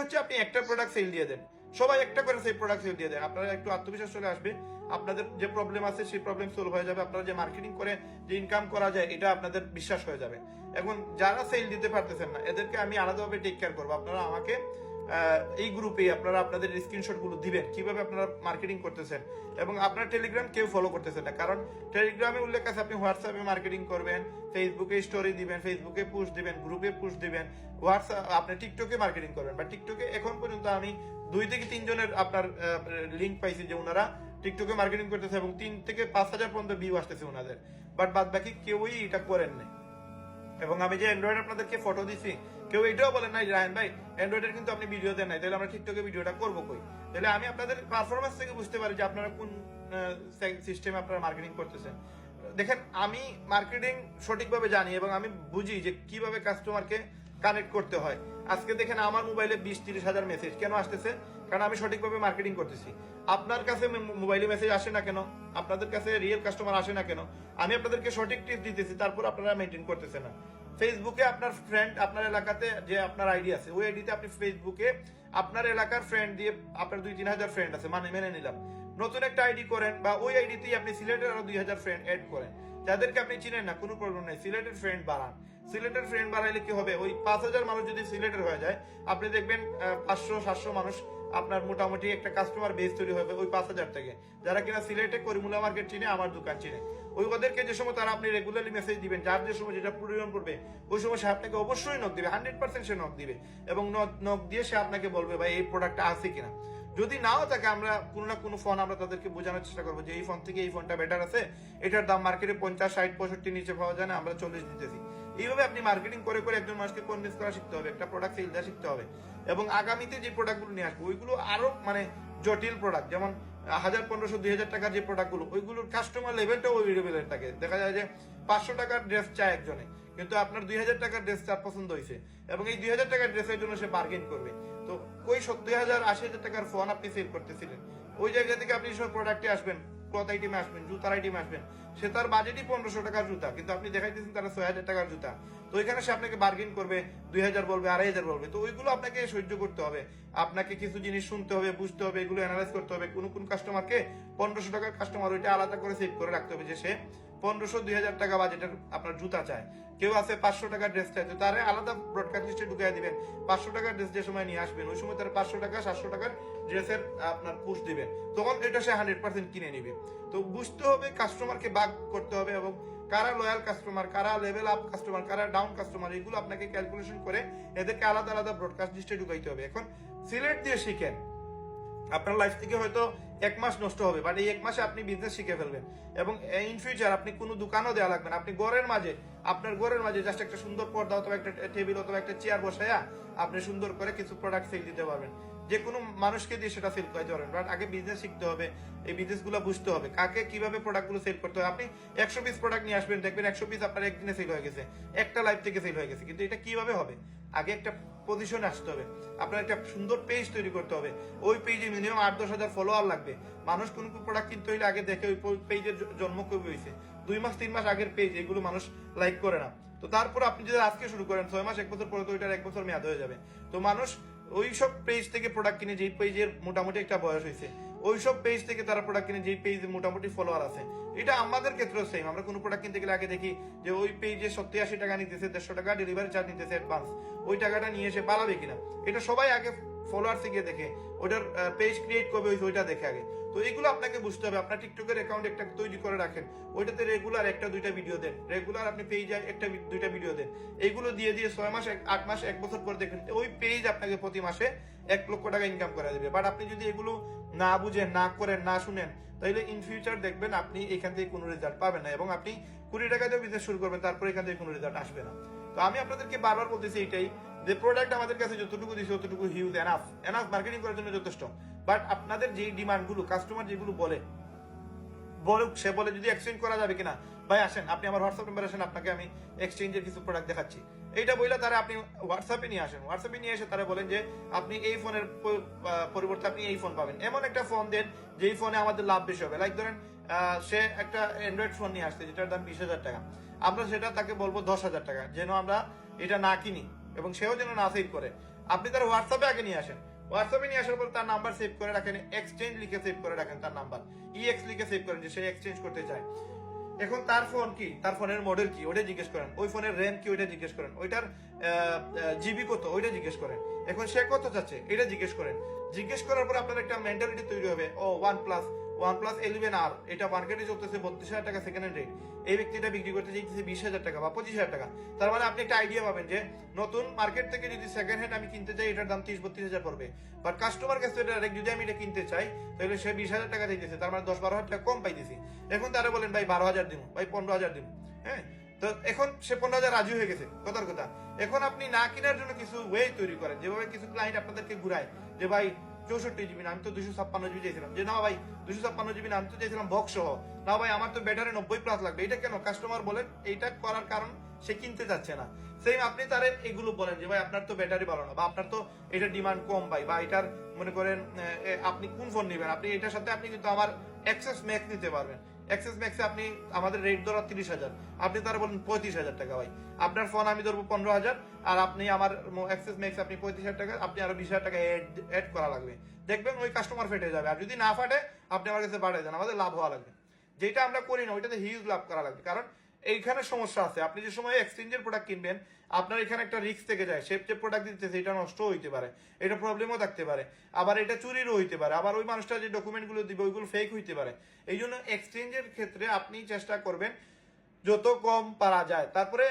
হচ্ছে আপনি একটা প্রোডাক্ট সেল দিয়ে দেন। সবাই একটা করে সেই প্রোডাক্ট সেল দিয়ে দেন আপনারা একটু আত্মবিশ্বাস চলে আসবে। আপনাদের যে প্রবলেম আছে সেই প্রবলেম সলভ হয়ে যাবে। আপনারা যে মার্কেটিং করে যে ইনকাম করা যায়, এটা আপনাদের বিশ্বাস হয়ে যাবে। এখন যারা সেল দিতে পারতেছেন না, এদেরকে আমি আলাদাভাবে টেক কেয়ার করব। আপনারা আমাকে এই গ্রুপে আপনারা আপনাদের স্ক্রিনশটগুলো দিবেন, কীভাবে আপনারা মার্কেটিং করতেছেন এবং আপনার টেলিগ্রাম কেউ ফলো করতেছেন না। কারণ টেলিগ্রামে উল্লেখ আছে, আপনি হোয়াটসঅ্যাপে মার্কেটিং করবেন ফেসবুকে স্টোরি দিবেন ফেসবুকে পুশ দিবেন গ্রুপে পুশ দিবেন হোয়াটসঅ্যাপ আপনি টিকটকে মার্কেটিং করবেন। বা টিকটকে এখন পর্যন্ত আমি দুই থেকে তিনজনের আপনার লিঙ্ক পাইছি যে ওনারা টিকটকে মার্কেটিং করতেছে এবং তিন থেকে পাঁচ হাজার পর্যন্ত ভিউ আসতেছে ওনাদের। বাট বাদ বাকি কেউই এটা করেন নাই এবং আমি যে অ্যান্ড্রয়েড আপনাদেরকে ফটো দিছি কেউ এটাও বলেন নাই রায়ন ভাই অ্যান্ড্রয়েডের কিন্তু আপনি ভিডিও দেন নাই, তাহলে আমরা টিকটকে ভিডিওটা করব কই? তাহলে আমি আপনাদের পারফরমেন্স থেকে বুঝতে পারি যে আপনারা কোন সিস্টেমে আপনারা মার্কেটিং করতেছেন। দেখেন, আমি মার্কেটিং সঠিকভাবে জানি এবং আমি বুঝি যে কীভাবে কাস্টমারকে কানেক্ট করতে হয়। আজকে দেখেন আমার মোবাইলে বিশ তিরিশ হাজার মেসেজ কেন আসতেছে? কারণ আমি সঠিকভাবে মার্কেটিং করতেছি। আপনার কাছে মোবাইলে মেসেজ আসে না কেন? আপনাদের কাছে রিয়েল কাস্টমার আসে না কেন? আমি আপনাদেরকে সঠিক টিপস দিতেছি, তারপর আপনারা মেনটেন করতেছে না। ফেসবুকে আপনার ফ্রেন্ড আপনার এলাকাতে যে আপনার আইডি আছে, ওই আইডিতে আপনি ফেসবুকে আপনার এলাকার ফ্রেন্ড দিয়ে আপনার দুই তিন হাজার ফ্রেন্ড আছে মানে মেনে নিলাম। নতুন একটা আইডি করেন বা ওই আইডিতেই আপনি সিলেটের আরও দুই হাজার ফ্রেন্ড এড করেন। যাদেরকে আপনি চিনেন না, কোনো প্রবলেম নেই, সিলেটের ফ্রেন্ড বাড়ান। সিলেটের ফ্রেন্ড বাড়াইলে কি হবে? ওই পাঁচ হাজার মানুষ যদি সিলেটের হয়ে যায়, আপনি দেখবেন পাঁচশো, সাতশো মানুষ আপনার মোটামুটি একটা কাস্টমার বেস তৈরি হবে ওই পাঁচ হাজার থেকে। যারা কিনা সিলেটে করিমুলা মার্কেট চিনে, আমার দোকান চিনে। ওই ওদেরকে যে সময় তারা আপনি রেগুলারলি মেসেজ দিবেন, যার যে সময় যেটা প্রয়োজন পড়বে ওই সময় সে আপনাকে অবশ্যই নক দিবে হান্ড্রেড পার্সেন্ট সে নক দিবে। এবং নক দিয়ে সে আপনাকে বলবে, ভাই, এই প্রোডাক্টটা আছে কিনা? যদি নাও থাকে, আমরা কোনো না কোনো ফোন আমরা তাদেরকে বোঝানোর চেষ্টা করব যে, এই ফোন থেকে এই ফোনটা বেটার আছে? এটার দাম মার্কেটে পঞ্চাশ, ষাট, পঁয়ষট্টি, নিচে পাওয়া যায় না, আমরা চল্লিশ দিতেছি। এইভাবে আপনি মার্কেটিং করে করে একজন মানুষকে কনভিন্স করা শিখতে হবে, একটা প্রোডাক্ট সেল দেওয়া শিখতে হবে। এবং আগামীতে যে প্রোডাক্টগুলো নিয়ে আসব, ওইগুলো আরও মানে জটিল প্রোডাক্ট যেমন হাজার পনেরোশো, দুই হাজার টাকার যে প্রোডাক্টগুলো ওইগুলোর কাস্টমার লেভেলটাও ওই লেভেলের থাকে। দেখা যায় যে পাঁচশো টাকার ড্রেস চায় একজনে, কিন্তু আপনার দুই হাজার টাকার ড্রেস তার পছন্দ হয়েছে, এবং এই দুই হাজার টাকার ড্রেসের জন্য সে বার্গেন করবে। তো ওই সত্তর হাজার, আশি হাজার টাকার ফোন আপনি সেল করতেছিলেন। ওই জায়গা থেকে আপনি সব প্রোডাক্টে আসবেন ক্লথ আইটেমে আসবেন, জুতার আইটেমে আসবেন। সে তার বাজেটই পনেরোশো টাকার জুতা, কিন্তু আপনি দেখাইতেছেন তারা ছয় হাজার টাকার জুতা। তো এখানে সে আপনাকে বার্গেন করবে, দুই হাজার বলবে, আড়াই হাজার বলবে। তো ওইগুলো আপনাকে সহ্য করতে হবে। আপনাকে কিছু জিনিস শুনতে হবে, বুঝতে হবে, এগুলো অ্যানালাইজ করতে হবে। কোন কোন কাস্টমারকে পনেরোশো টাকার কাস্টমার ওইটা আলাদা করে সেভ করে রাখতে হবে যে সে পনেরোশো, দুই হাজার টাকা বাজেটের আপনার জুতা চায়। কেউ আছে পাঁচশো টাকার ড্রেস চায়, তো তারা আলাদা ব্রডকাস্ট লিস্টে ঢুকিয়ে দিবেন। পাঁচশো টাকার ড্রেস যে সময় নিয়ে আসবেন, ওই সময় তার পাঁচশো টাকা, সাতশো টাকার ড্রেসের আপনার পুষ দিবেন। তখন এটা সে হান্ড্রেড পার্সেন্ট কিনে নিবে। তো বুঝতে হবে কাস্টমারকে বাগ করতে হবে এবং কারা লয়াল কাস্টমার কারা লেভেল আপ কাস্টমার কারা ডাউন কাস্টমার এগুলো আপনাকে ক্যালকুলেশন করে এদেরকে আলাদা আলাদা ব্রডকাস্ট লিস্টে ঢুকাইতে হবে। এখন সিলেট দিয়ে শিখেন। আপনার লাইফ থেকে হয়তো এক মাস নষ্ট হবে বাট এই এক মাসে আপনি বিজনেস শিখে ফেলবেন। এবং ইন ফিউচার আপনি কোনো দোকানও দেওয়া লাগবে না। আপনি ঘরের মাঝে, আপনার ঘরের মাঝে জাস্ট একটা সুন্দর পর্দা অথবা একটা টেবিল অথবা একটা চেয়ার বসাইয়া আপনি সুন্দর করে কিছু প্রোডাক্ট সেল দিতে পারবেন। যে কোনো মানুষকে দিয়ে সেটা সেল করতে পারবেন। বাট আগে বিজনেস শিখতে হবে, এই বিজনেসগুলো বুঝতে হবে। কাকে কীভাবে প্রোডাক্টগুলো সেল করতে হবে আপনি একশো পিস প্রোডাক্ট নিয়ে আসবেন, দেখবেন একশো পিস আপনার একদিনে সেল হয়ে গেছে, একটা লাইফ থেকে সেল হয়ে গেছে। কিন্তু এটা কীভাবে হবে? আগে একটা পজিশনে আসতে হবে। আপনার একটা সুন্দর পেজ তৈরি করতে হবে। ওই পেজে মিনিমাম আট দশ হাজার ফলোয়ার লাগবে। মানুষ কোন কোন প্রোডাক্ট কিনতে হইলে আগে দেখে ওই পেজের জন্ম কবে হয়েছে দুই মাস, তিন মাস আগের পেজ এগুলো মানুষ লাইক করে না। তো তারপর আপনি যদি আজকে শুরু করেন, ছয় মাস, এক বছর পরে তো ওইটার এক বছর মেয়াদ হয়ে যাবে। তো মানুষ ওই সব পেজ থেকে প্রোডাক্ট কিনে যেই পেজের মোটামুটি একটা বয়স হয়েছে ওই সব পেজ থেকে তারা প্রোডাক্ট কিনে যেই পেজে মোটামুটি ফলোয়ার আছে। এটা আমাদের ক্ষেত্রেও সেম আমরা কোনো প্রোডাক্ট কিনতে গেলে আগে দেখি যে ওই পেজে সত্যি আশি টাকা নিতেছে, দেড়শো টাকা ডেলিভারি চার্জ নিতেছে অ্যাডভান্স ওই টাকাটা নিয়ে এসে বাড়াবে কিনা? এটা সবাই আগে ফলোয়ার গিয়ে দেখে, ওইটার পেজ ক্রিয়েট করবে, ওইটা দেখে আগে। তো আপনাকে বুঝতে হবে। আপনার টিকটকের অ্যাকাউন্ট একটা তৈরি করে রাখেন। ওইটাতে রেগুলার একটা দুইটা ভিডিও দেন। রেগুলার আপনি পেজে একটা দুইটা ভিডিও দেন। এইগুলো দিয়ে দিয়ে ছয় মাস আট মাস, এক বছর দেখেন, ওই পেজ আপনাকে প্রতি মাসে এক লক্ষ টাকা ইনকাম করে দেবে। বাট আপনি যদি এগুলো না বুঝেন, না করেন, না শুনেন, তাহলে ইন ফিউচার দেখবেন আপনি এখান থেকে কোনো রেজাল্ট পাবেন না। এবং আপনি কুড়ি টাকা দিয়ে বিজনেস শুরু করবেন, তারপর এখান থেকে কোনো রেজাল্ট আসবে না। তো আমি আপনাদেরকে বারবার বলতেছি এটাই। যে প্রোডাক্ট আমাদের কাছে যতটুকু দিচ্ছে ততটুকু হিউজ এনাফ এনাফ মার্কেটিং করার জন্য যথেষ্ট। বাট আপনাদের যে ডিমান্ডগুলো কাস্টমার যেগুলো বলে, বলুক, সে বলে যদি এক্সচেঞ্জ করা যাবে কিনা। ভাই, আসেন, আপনি আমার হোয়াটসঅ্যাপ নাম্বার আসেন, আপনাকে আমি এক্সচেঞ্জের কিছু প্রোডাক্ট দেখাচ্ছি। এইটা বইলে তারা আপনি হোয়াটসঅ্যাপে নিয়ে আসেন। হোয়াটসঅ্যাপে নিয়ে এসে তারা বলেন যে, আপনি এই ফোনের পরিবর্তে আপনি এই ফোন পাবেন। এমন একটা ফোন দেন, যেই ফোনে আমাদের লাভ বেশি হবে। লাইক ধরেন সে একটা অ্যান্ড্রয়েড ফোন নিয়ে আসছে, যেটার দাম বিশ হাজার টাকা। আমরা সেটা তাকে বলব দশ হাজার টাকা, যেন আমরা এটা না কিনি এবং সেও যেন না সেল করে। আপনি তার হোয়াটসঅ্যাপে আগে নিয়ে আসেন। হোয়াটসঅ্যাপে নিয়ে আসার পর তার নাম্বার সেভ করে রাখেন এক্সচেঞ্জ লিখে সেভ করে রাখেন তার নাম্বার ই এক্স লিখে সেভ করেন যে সে এক্সচেঞ্জ করতে চায়। এখন তার ফোন কি? তার ফোনের মডেল কি? ওইটা জিজ্ঞেস করেন। ওই ফোনের র্যাম কি? ওইটা জিজ্ঞেস করেন। ওইটার জিবি কত? ওইটা জিজ্ঞেস করেন। এখন সে কত চাচ্ছে? এটা জিজ্ঞেস করেন। জিজ্ঞেস করার পর আপনার একটা মেন্টালিটি তৈরি হবে। ও one plus one plus eleven আর এটা মার্কেটে চলতেছে বত্রিশ হাজার টাকা সেকেন্ড হ্যান্ড রেট এই ব্যক্তিটা বিক্রি করতে চাইতেছে বিশ হাজার টাকা বা পঁচিশ হাজার টাকা। তার মানে আপনি একটা আইডিয়া পাবেন যে নতুন মার্কেট থেকে যদি সেকেন্ড হ্যান্ড আমি কিনতে চাই, এটার দাম তিরিশ বত্রিশ হাজার পড়বে। বাট কাস্টমার কাছে ডাইরেক্ট যদি আমি এটা কিনতে চাই, তাহলে সে বিশ হাজার টাকা দিতেছে তার মানে দশ বারো হাজার টাকা কম পাইতেছি। এখন তারা বলেন, ভাই, বারো হাজার দিব ভাই, পনেরো হাজার দিব হ্যাঁ? তো এখন সে পনেরো হাজার রাজি হয়ে গেছে, কথার কথা। এখন আপনি না কেনার জন্য কিছু ওয়ে তৈরি করেন, যেভাবে কিছু ক্লায়েন্ট আপনাদেরকে ঘুরায়, যে, ভাই চৌষট্টি জিবি, না, আমি তো দুশো ছাপ্পান্ন জিবি চাইছিলাম। যে না ভাই দুশো ছাপ্পান্ন জিবি আমি তো চাইছিলাম বক্স সহ। না ভাই, আমার তো ব্যাটারি নব্বই প্লাস লাগবে। এটা কেন? কাস্টমার বলেন এইটা করার কারণ সে কিনতে চাচ্ছে না। সেম আপনি তার এগুলো বলেন যে, ভাই, আপনার তো ব্যাটারি ভালো না। বা, আপনার তো এটা ডিমান্ড কম ভাই। বা, এটার, মনে করেন আপনি কোন ফোন নেবেন? আপনি এটার সাথে আপনি কিন্তু আমার অ্যাক্সেস ম্যাক্স নিতে পারবেন। অ্যাক্সেস ম্যাক্সে আপনি আমাদের রেট ধরা তিরিশ হাজার। আপনি তারা বলেন পঁয়ত্রিশ হাজার টাকা ভাই। আপনার ফোন আমি ধরবো পনেরো হাজার, আর আপনি আমার অ্যাক্সেস ম্যাক্স আপনি পঁয়ত্রিশ হাজার টাকা, আপনি আরও বিশ হাজার টাকা অ্যাড করা লাগবে। দেখবেন ওই কাস্টমার ফেটে যাবে। আর যদি না ফাটে, আপনি আমার কাছে পাঠিয়ে দেন। আমাদের লাভ হওয়া লাগবে। যেটা আমরা করি না, ওইটাতে হিউজ লাভ করা লাগবে। কারণ এইখানে সমস্যা আছে। আপনি যে সময় এক্সচেঞ্জের প্রোডাক্ট কিনবেন, আপনার এখানে একটা রিস্ক থেকে যায়। সেফ যে প্রোডাক্ট দিতেছে, এটা নষ্ট হইতে পারে। এটা প্রবলেমও থাকতে পারে। আবার এটা চুরিরও হইতে পারে। আবার ওই মানুষটা যে ডকুমেন্টগুলো দিবে, ওইগুলো ফেক হইতে পারে। এই জন্য এক্সচেঞ্জের ক্ষেত্রে আপনি চেষ্টা করবেন, যত কম পারা যায়। তারপরে